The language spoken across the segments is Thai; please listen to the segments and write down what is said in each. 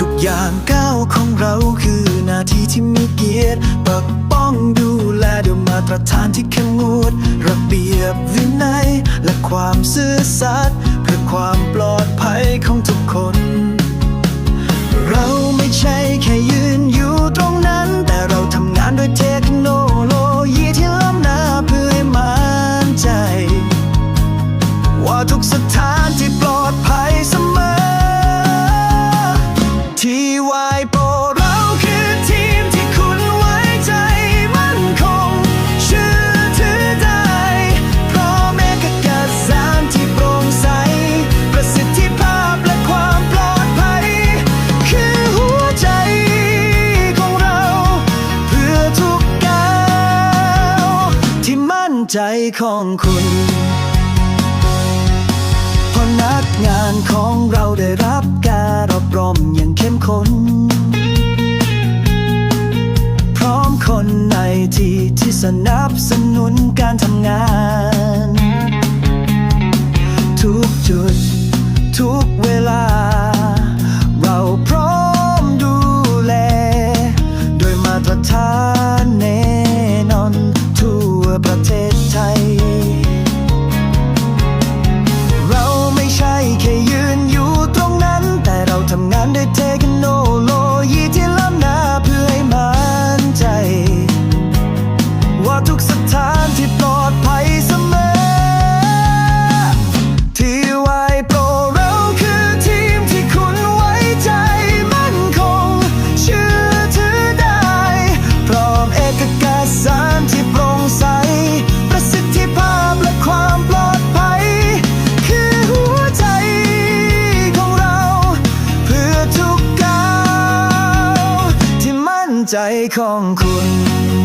ทุกอย่างก้าวของเราคือนาทีที่มีเกียรติปกป้องดูแลด้วยมาตรฐานที่เข้มงวดระเบียบวินัยและความซื่อสัตย์เพื่อความปลอดภัยของทุกคน ใจของคุณพอนักงานของเราได้รับการรอบรอมอย่างเข้มข้น พร้อมคนในที่ที่สนับสนุนการทำงาน ใจของคุณ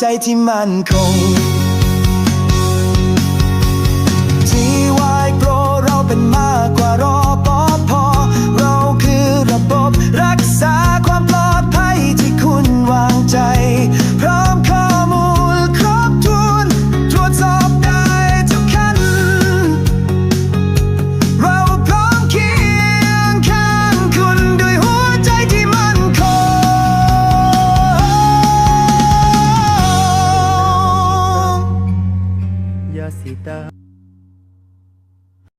ใจที่มั่นคง ที่ไวเพราะเราเป็นมากกว่าร้อ सीता